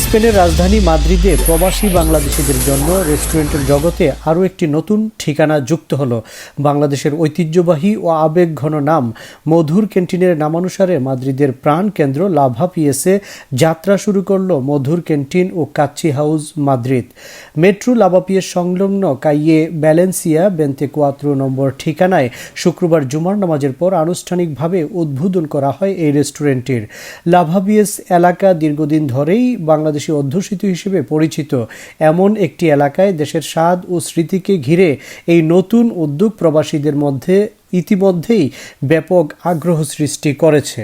স্পেনের রাজধানী মাদ্রিদে প্রবাসী বাংলাদেশিদের জন্য রেস্টুরেন্টের জগতে আরও একটি নতুন ঠিকানা যুক্ত হলো। বাংলাদেশের ঐতিহ্যবাহী ও আবেগঘন নাম মধুর ক্যান্টিনের নামানুসারে মাদ্রিদের প্রাণ কেন্দ্র লাভা পিএসে যাত্রা শুরু করল মধুর ক্যান্টিন ও কাচ্চি হাউস মাদ্রিদ। মেট্রো লাভা পিএস সংলগ্ন কাইয়ে ব্যালেন্সিয়া বেন্তে কোয়াত্রো নম্বর ঠিকানায় শুক্রবার জুমার নামাজের পর আনুষ্ঠানিকভাবে উদ্বোধন করা হয় এই রেস্টুরেন্টটির। লাভাবিয়েস এলাকা দীর্ঘদিন ধরেই বাংলাদেশি অধ্যুষিত হিসেবে পরিচিত। এমন একটি এলাকায় দেশের স্বাদ ও স্মৃতিকে ঘিরে এই নতুন উদ্যোগ প্রবাসীদের মধ্যে ইতিমধ্যেই ব্যাপক আগ্রহ সৃষ্টি করেছে।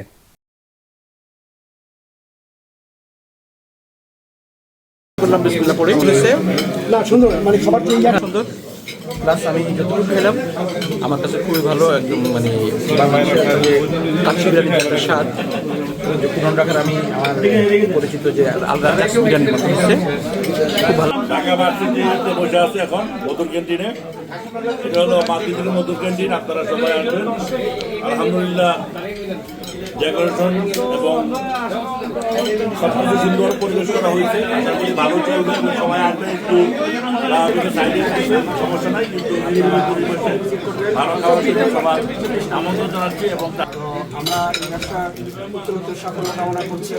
করলাম বিসমিল্লাহ পড়ে চলেছে না সুন্দর মানে খাবার সুন্দর। প্লাস আমি যতটুকু খেলাম আমার কাছে খুবই ভালো একদম মানে বাংলাদেশের স্বাদ আমি আমার পরিচিত যে আলাদা হচ্ছে। খুব ভালো। বসে এখন, মধুর ক্যান্টিনে। এটা হলো মাতৃদিনের মধুর ক্যান্টিন, আপনারা সবাই আসবেন। আলহামদুলিল্লাহ ডেকোরেশন এবং সব সুন্দর পরিবেশ করা হয়েছে। আশা করি ভালো চলবে সবাই আসবে একটু সমস্যা নাই, কিন্তু ভালো খাওয়ার জন্য সবার আমন্ত্রণ জানাচ্ছি এবং আমরা সাফল্য কামনা করছি।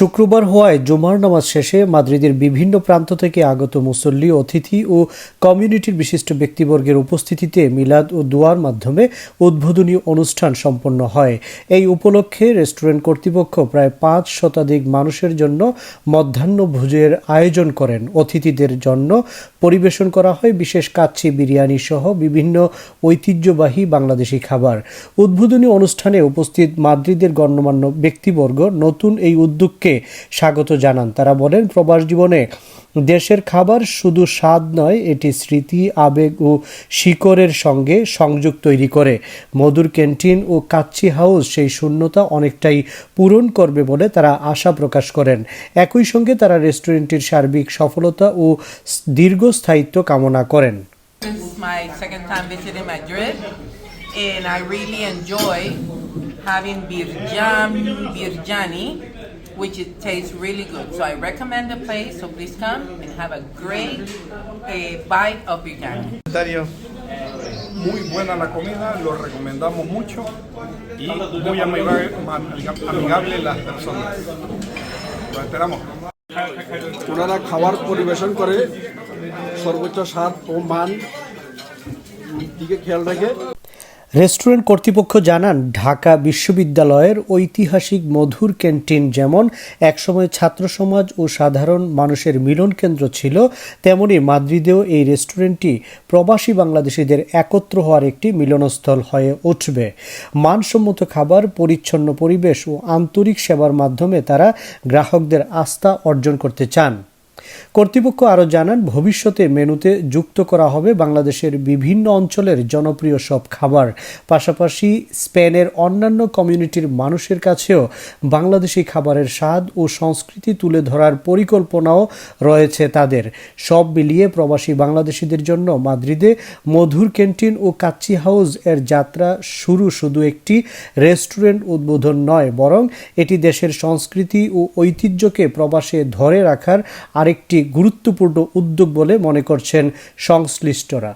শুক্রবার হওয়ায় জুমার নামাজ শেষে মাদ্রিদের বিভিন্ন প্রান্ত থেকে আগত মুসল্লি, অতিথি ও কমিউনিটির বিশিষ্ট ব্যক্তিবর্গের উপস্থিতিতে মিলাদ ও দোয়ার মাধ্যমে উদ্বোধনী অনুষ্ঠান সম্পন্ন হয়। এই উপলক্ষে রেস্টুরেন্ট কর্তৃপক্ষ প্রায় পাঁচ শতাধিক মানুষের জন্য মধ্যাহ্ন ভোজের আয়োজন করেন। অতিথিদের জন্য পরিবেশন করা হয় বিশেষ কাচ্ছি বিরিয়ানি সহ বিভিন্ন ঐতিহ্যবাহী বাংলাদেশি খাবার। উদ্বোধনী অনুষ্ঠানে উপস্থিত মাদ্রিদের গণ্যমান্য ব্যক্তিবর্গ নতুন এই উদ্যোগকে স্বাগত জানান। তারা বলেন প্রবাস জীবনে দেশের খাবার শুধু স্বাদ নয় এটি স্মৃতি আবেগ ও শিকড়ের সঙ্গে সংযোগ তৈরি করে। মধুর ক্যান্টিন ও কাচ্চি হাউস সেই শূন্যতা অনেকটাই পূরণ করবে বলে তারা আশা প্রকাশ করেন। একই সঙ্গে তারা রেস্টুরেন্টটির সার্বিক সফলতা ও দীর্ঘস্থায়িত্ব কামনা করেন। And I really enjoy having birjam, birjani, which it tastes really good. So I recommend the place. So please come and have a great uh, bite of birjani. Muy buena la comida, lo recomendamos mucho y muy amiga- amigable las personas. Lo esperamos. ওনারা খাবার পরিবেশন করে সর্বোচ্চ স্বাদ ও মান দিকে খেয়াল রেখে রেস্টুরেন্ট কর্তৃপক্ষ জানান, ঢাকা বিশ্ববিদ্যালয়ের ঐতিহাসিক মধুর ক্যান্টিন যেমন একসময় ছাত্র সমাজ ও সাধারণ মানুষের মিলন কেন্দ্র ছিল, তেমনি মাদ্রিদেও এই রেস্টুরেন্টটি প্রবাসী বাংলাদেশিদের একত্র হওয়ার একটি মিলনস্থল হয়ে উঠবে। মানসম্মত খাবার, পরিচ্ছন্ন পরিবেশ ও আন্তরিক সেবার মাধ্যমে তারা গ্রাহকদের আস্থা অর্জন করতে চান। কর্তৃপক্ষ আরও জানান, ভবিষ্যতে মেনুতে যুক্ত করা হবে বাংলাদেশের বিভিন্ন অঞ্চলের জনপ্রিয় সব খাবার। পাশাপাশি স্পেনের অন্যান্য কমিউনিটির মানুষের কাছেও বাংলাদেশি খাবারের স্বাদ ও সংস্কৃতি তুলে ধরার পরিকল্পনাও রয়েছে তাদের। সব মিলিয়ে প্রবাসী বাংলাদেশিদের জন্য মাদ্রিদে মধুর ক্যান্টিন ও কাচ্চি হাউস এর যাত্রা শুরু শুধু একটি রেস্টুরেন্ট উদ্বোধন নয়, বরং এটি দেশের সংস্কৃতি ও ঐতিহ্যকে প্রবাসে ধরে রাখার আরেকটি গুরুত্বপূর্ণ উদ্যোগ বলে মনে করছেন সংশ্লিষ্টরা।